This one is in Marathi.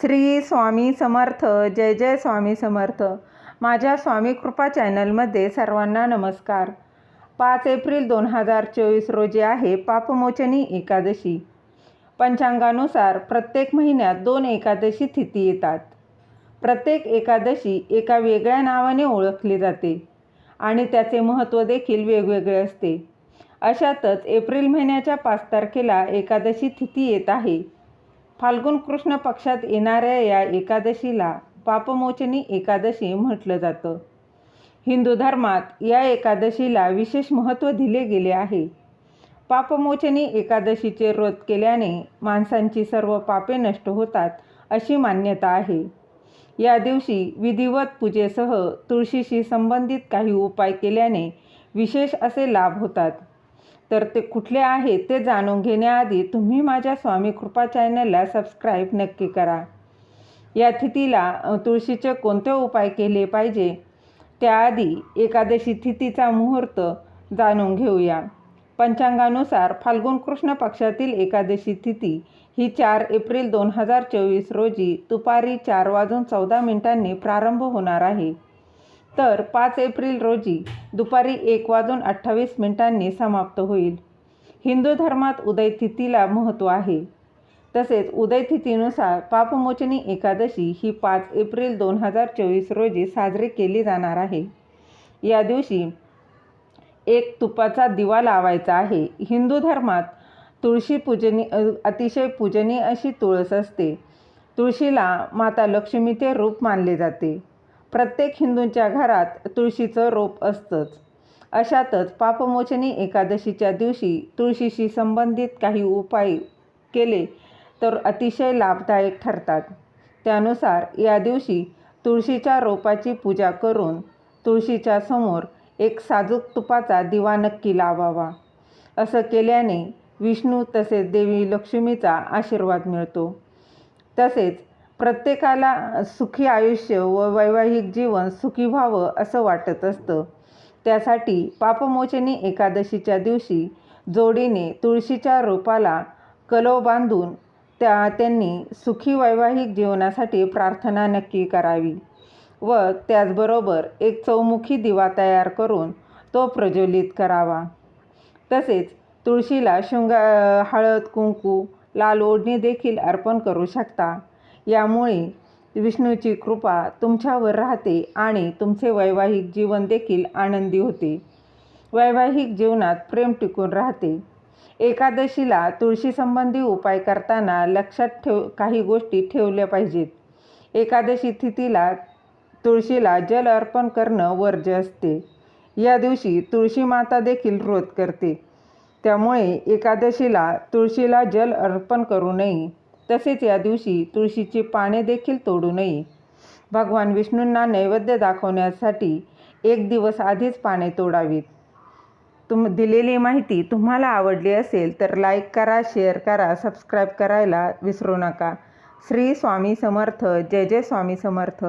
श्री स्वामी समर्थ जय जय स्वामी समर्थ. माझ्या स्वामी कृपा चॅनलमध्ये सर्वांना नमस्कार. पाच एप्रिल दोन हजार चोवीस रोजी आहे पापमोचनी एकादशी. पंचांगानुसार प्रत्येक महिन्यात दोन एकादशी तिथी येतात. प्रत्येक एकादशी एका वेगळ्या नावाने ओळखली जाते आणि त्याचे महत्त्व देखील वेगवेगळे असते. अशातच एप्रिल महिन्याच्या पाच तारखेला एकादशी तिथी येत आहे. फाल्गुन कृष्ण पक्षात येणाऱ्या या एकादशीला पापमोचनी एकादशी म्हटलं जातं. हिंदू धर्मात या एकादशीला विशेष महत्त्व दिले गेले आहे. पापमोचनी एकादशीचे व्रत केल्याने माणसांची सर्व पापे नष्ट होतात अशी मान्यता आहे. या दिवशी विधिवत पूजेसह तुळशीशी संबंधित काही उपाय केल्याने विशेष असे लाभ होतात. तर ते कुठले आहे ते जाणून घेण्याआधी तुम्ही माझ्या स्वामी कृपा चॅनलला सबस्क्राईब नक्की करा. या तिथीला तुळशीचे कोणते उपाय केले पाहिजे? त्याआधी एकादशी तिथीचा मुहूर्त जाणून घेऊया. पंचांगानुसार फाल्गुन कृष्ण पक्षातील एकादशी तिथी ही चार एप्रिल दोन हजार चोवीस रोजी दुपारी चार वाजून चौदा मिनिटांनी प्रारंभ होणार आहे. तर पाच एप्रिल रोजी दुपारी एक वाजून अठ्ठावीस मिनिटांनी समाप्त होईल. हिंदू धर्मात उदयतिथीला महत्त्व आहे. तसेच उदयतिथीनुसार पापमोचनी एकादशी ही पाच एप्रिल दोन हजार चोवीस रोजी साजरी केली जाणार आहे. या दिवशी एक तुपाचा दिवा लावायचा आहे. हिंदू धर्मात तुळशी पूजनी अतिशय पूजनीय अशी तुळस असते. तुळशीला माता लक्ष्मीचे रूप मानले जाते. प्रत्येक हिंदूंच्या घरात तुळशीचं रोप असतंच. अशातच पापमोचनी एकादशीच्या दिवशी तुळशीशी संबंधित काही उपाय केले तर अतिशय लाभदायक ठरतात. त्यानुसार या दिवशी तुळशीच्या रोपाची पूजा करून तुळशीच्या समोर एक साजूक तुपाचा दिवा नक्की लावावा. असं केल्याने विष्णू तसेच देवी लक्ष्मीचा आशीर्वाद मिळतो. तसेच प्रत्येकाला सुखी आयुष्य व वैवाहिक जीवन सुखी व्हावं असं वाटत असतं. त्यासाठी पापमोचनी एकादशीच्या दिवशी जोडीने तुळशीच्या रोपाला कलो बांधून त्या त्यांनी सुखी वैवाहिक जीवनासाठी प्रार्थना नक्की करावी व त्याचबरोबर एक चौमुखी दिवा तयार करून तो प्रज्वलित करावा. तसेच तुळशीला शृंगा हळद कुंकू लाल ओढणी देखील अर्पण करू शकता. यामुळे विष्णूची कृपा तुमच्यावर राहते आणि तुमचे वैवाहिक जीवन देखील आनंदी होते. वैवाहिक जीवनात प्रेम टिकून राहते. एकादशीला तुळशीसंबंधी उपाय करताना लक्षात ठेव काही गोष्टी ठेवल्या पाहिजेत. एकादशी तिथीला तुळशीला जल अर्पण करणं वर्ज्य असते. या दिवशी तुळशी माता देखील रोध करते. त्यामुळे एकादशीला तुळशीला जल अर्पण करू नये. तसेच या दिवशी तुळशीची पाने देखील तोडू नये भगवान विष्णूंना नैवेद्य दाखवण्यासाठी एक दिवस आधीच पाने तोडावीत. तुम दिलेली माहिती तुम्हाला आवडली असेल तर लाईक करा शेअर करा सबस्क्राईब करायला विसरू नका. श्री स्वामी समर्थ. जय जय स्वामी समर्थ.